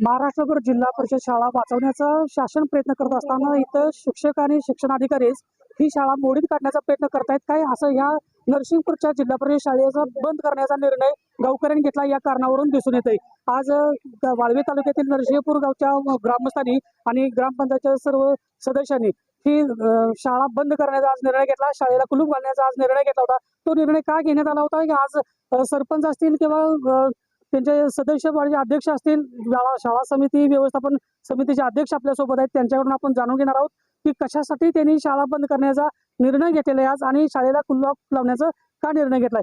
महाराष्ट्रभर जिल्हा परिषद शाळा वाचवण्याचा शासन प्रयत्न करत असताना इथं शिक्षक आणि शिक्षणाधिकारीच ही शाळा मोडीत काढण्याचा प्रयत्न करतायत काय? असं ह्या नरसिंगपूरच्या जिल्हा परिषद शाळेचा बंद करण्याचा निर्णय गावकऱ्यांनी घेतला. या कारणावरून दिसून येत आज वाळवे तालुक्यातील नरसिंहपूर गावच्या ग्रामस्थांनी आणि ग्रामपंचायतच्या सर्व सदस्यांनी ही शाळा बंद करण्याचा आज निर्णय घेतला. शाळेला कुलूप घालण्याचा आज निर्णय घेतला होता. तो निर्णय का घेण्यात आला होता? की आज सरपंच असतील किंवा त्यांचे सदस्य म्हणजे अध्यक्ष असतील शाळा शाळा समिती व्यवस्थापन समितीचे अध्यक्ष आपल्यासोबत आहेत. त्यांच्याकडून आपण जाणून घेणार आहोत की कशासाठी त्यांनी शाळा बंद करण्याचा निर्णय घेतलेला आहे आज आणि शाळेला कुलूप लावण्याचा का निर्णय घेतलाय?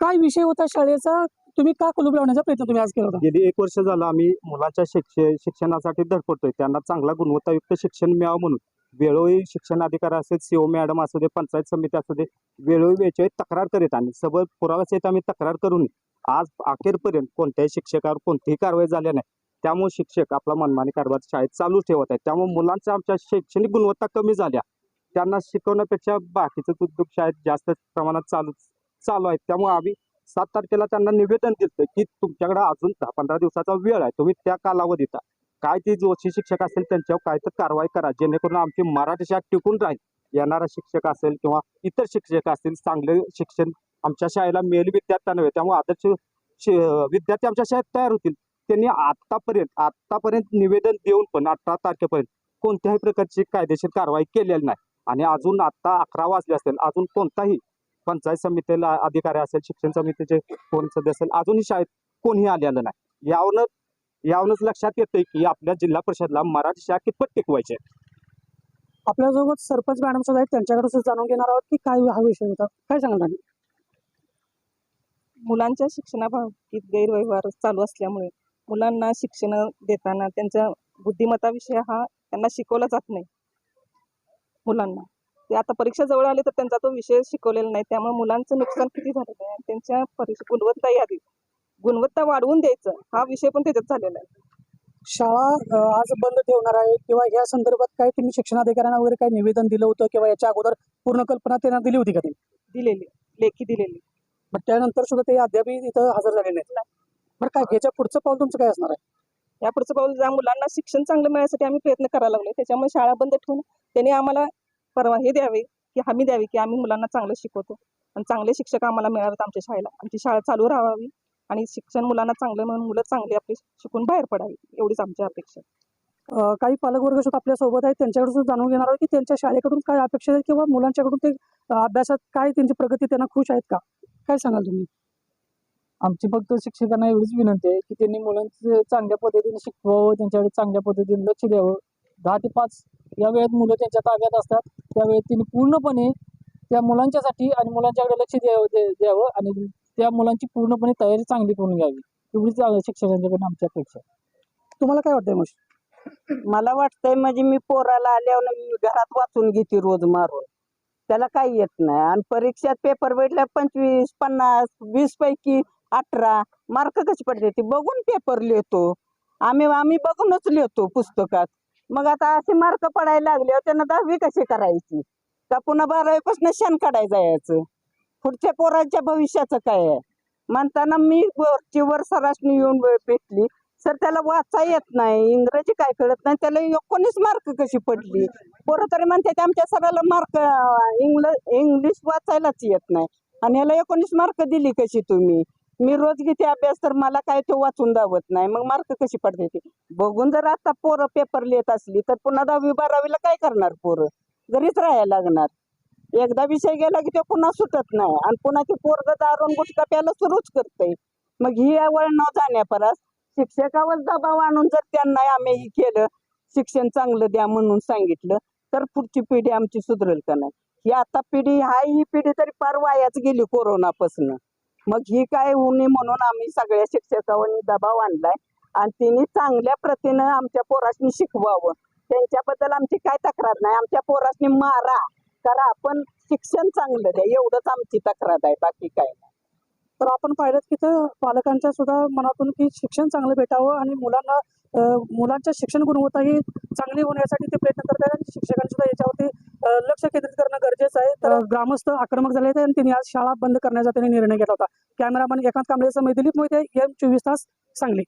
काय विषय होता शाळेचा? तुम्ही का कुलूप लावण्याचा प्रयत्न तुम्ही आज केला होता? गेली एक वर्ष झालं आम्ही मुलाच्या शिक्षण शिक्षणासाठी धडपडतोय. त्यांना चांगला गुणवत्तायुक्त शिक्षण मिळावं म्हणून. वेळोवेळी शिक्षण अधिकारी असेल सीओ मॅडम असू दे पंचायत समिती असू दे वेळोवेळी वेळच्या तक्रार करीत आणि सबळ पुराव्यासहित आम्ही तक्रार करून आज अखेरपर्यंत कोणत्याही शिक्षकावर कोणतीही कारवाई झाली नाही. त्यामुळे शिक्षक आपला मनमानी कारभार शाळेत चालू ठेवत आहेत. त्यामुळे मुलांच्या आमच्या शैक्षणिक गुणवत्ता कमी झाल्या. त्यांना शिकवण्यापेक्षा बाकीचं उद्योग शाळेत जास्त प्रमाणात चालू चालू आहेत. त्यामुळे आम्ही सात तारखेला त्यांना निवेदन दिलं की तुमच्याकडे अजून दहा पंधरा दिवसाचा वेळ आहे. तुम्ही त्या कालावधीचा काय ते जोशी शिक्षक असेल त्यांच्यावर काय तर कारवाई करा. जेणेकरून आमची मराठी शाळा टिकून राहील. येणारा शिक्षक असेल किंवा इतर शिक्षक असतील चांगले शिक्षण आमच्या शाळेला मिळेल विद्यार्थ्यांना त्यामुळे आदर्श विद्यार्थी आमच्या शाळेत तयार होतील. त्यांनी आतापर्यंत आतापर्यंत निवेदन देऊन पण अठरा तारखेपर्यंत कोणत्याही प्रकारची कायदेशीर कारवाई केलेली नाही. आणि अजून आता अकरा वाजले असेल अजून कोणताही पंचायत समितीला अधिकारी असेल शिक्षण समितीचे कोण सदस्य असेल अजूनही शाळेत कोणीही आलेलं नाही यावरच यावरच लक्षात येतंय की आपल्या जिल्हा परिषदला मराठी शाळा कितपत टिकवायची. आपल्यासोबत सरपंच मॅडम सुद्धा आहेत त्यांच्याकडे सुद्धा जाणून घेणार आहोत की काय हा विषय होता काय सांगणार? मुलांच्या शिक्षणाबाबतीत गैरव्यवहार चालू असल्यामुळे मुलांना शिक्षण देताना त्यांच्या बुद्धिमत्ताविषय हा त्यांना शिकवला जात नाही मुलांना. ते आता परीक्षा जवळ आली तर त्यांचा तो विषय शिकवलेला नाही. त्यामुळे मुलांचं नुकसान किती झालेलं आहे त्यांच्या परीक्षा गुणवत्ता यादी. गुणवत्ता वाढवून द्यायचं हा विषय पण त्याच्यात झालेला आहे. शाळा आज बंद ठेवणार आहे किंवा या संदर्भात काय तुम्ही शिक्षणाधिकाऱ्यांना वगैरे काय निवेदन दिलं होतं किंवा याच्या अगोदर पूर्ण कल्पना त्यांना दिली होती का तुम्ही दिलेली लेखी दिलेली. मग त्यानंतर सुद्धा ते अद्याप इथं हजर झाले नाहीत. बरं काय ह्याच्या पुढचं पाऊल तुमचं काय असणार आहे? या पुढचं पाऊल ज्या मुलांना शिक्षण चांगलं मिळण्यासाठी आम्ही प्रयत्न करायला लागलो त्याच्यामुळे शाळा बंद ठेवून त्यांनी आम्हाला परवा हे द्यावे की हमी द्यावी की आम्ही मुलांना चांगलं शिकवतो. आणि चांगले शिक्षक आम्हाला मिळावेत आमच्या शाळेला. आमची शाळा चालू राहावी आणि शिक्षण मुलांना चांगलं म्हणून मुलं चांगली आपली शिकून बाहेर पडावी एवढीच आमची अपेक्षा. आहे. काही पालकवर्ग सुद्धा आपल्यासोबत आहेत त्यांच्याकडून सुद्धा जाणून घेणार आहोत की त्यांच्या शाळेकडून काय अपेक्षा आहेत किंवा मुलांच्याकडून ते अभ्यासात काय त्यांची प्रगती त्यांना खुश आहेत का? काय सांगाल तुम्ही? आमची फक्त शिक्षकांना एवढीच विनंती आहे की त्यांनी मुलांचं चांगल्या पद्धतीने शिकवावं त्यांच्याकडे चांगल्या पद्धतीने लक्ष द्यावं. दहा ते पाच या वेळेत मुलं त्यांच्या ताब्यात असतात. त्यावेळेत त्यांनी पूर्णपणे त्या मुलांच्यासाठी आणि मुलांच्याकडे लक्ष द्यावं द्यावं आणि त्या मुलांची पूर्णपणे तयारी चांगली करून घ्यावी. एवढीच शिक्षकांच्याकडून आमची अपेक्षा तुम्हाला काय वाटतंय मग मला वाटतंय म्हणजे मी पोराला आल्यावर मी घरात वाचून घेते रोज मारून. त्याला काही येत नाही. आणि परीक्षेत पेपर भेटल्या पंचवीस पन्नास वीस पैकी अठरा मार्क कशी पडते ते बघून पेपर लिहितो. आम्ही आम्ही बघूनच लिहितो पुस्तकात. मग आता असे मार्क पडायला लागले हो, त्यांना दहावी कशी करायची? का पुन्हा बारावीपासून शेण काढायला जायचं? पुढच्या पोरांच्या भविष्याचं काय आहे? म्हणताना मी वरची वर सरासनी येऊन भेटली सर त्याला वाचा येत नाही इंग्रजी काय कळत नाही त्याला एकोणीस मार्क कशी पडली? पोरं तरी म्हणते आमच्या सराला मार्क इंग्ल इंग्लिश वाचायलाच येत नाही. आणि याला एकोणीस मार्क दिली कशी तुम्ही? मी रोज घेते अभ्यास तर मला काय तो वाचून दावत नाही. मग मार्क कशी पडते ती? बघून जर आता पोरं पेपर लिहित असली तर पुन्हा दहावी बारावीला काय करणार पोरं? घरीच राहायला लागणार. एकदा विषय गेला की तो पुन्हा सुटत नाही. आणि पुन्हा ते पोरग दारून गुटका प्यायला सुरूच करते मग ही वळ न जाण्यापरास शिक्षकावर दबाव आणून जर त्यांना आम्ही हे केलं शिक्षण चांगलं द्या म्हणून सांगितलं तर पुढची पिढी आमची सुधरेल का नाही? ही आता पिढी हा ही पिढी तरी फार वायाच गेली कोरोनापासून. मग ही काय होऊ नये म्हणून आम्ही सगळ्या शिक्षकांनी दबाव आणलाय. आणि तिने चांगल्या प्रतीनं आमच्या पोरासनी शिकवावं. त्यांच्याबद्दल आमची काय तक्रार नाही. आमच्या पोरासनी मारा. करा पण शिक्षण चांगलं द्या. एवढंच आमची तक्रार आहे. बाकी काय नाही. तर आपण पाहिलं की तर पालकांच्या सुद्धा मनातून की शिक्षण चांगलं भेटावं आणि मुलांना मुलांच्या शिक्षण गुणवत्ता ही चांगली होण्यासाठी ते प्रयत्न करतात आणि शिक्षकांनी सुद्धा याच्यावरती लक्ष केंद्रित करणं गरजेचं आहे. तर ग्रामस्थ आक्रमक झाले होते आणि त्यांनी आज शाळा बंद करण्याचा त्यांनी निर्णय घेतला होता. कॅमेरामन एकांत कांबळे समिती दिलीप मोहिते एम चोवीस तास सांगली.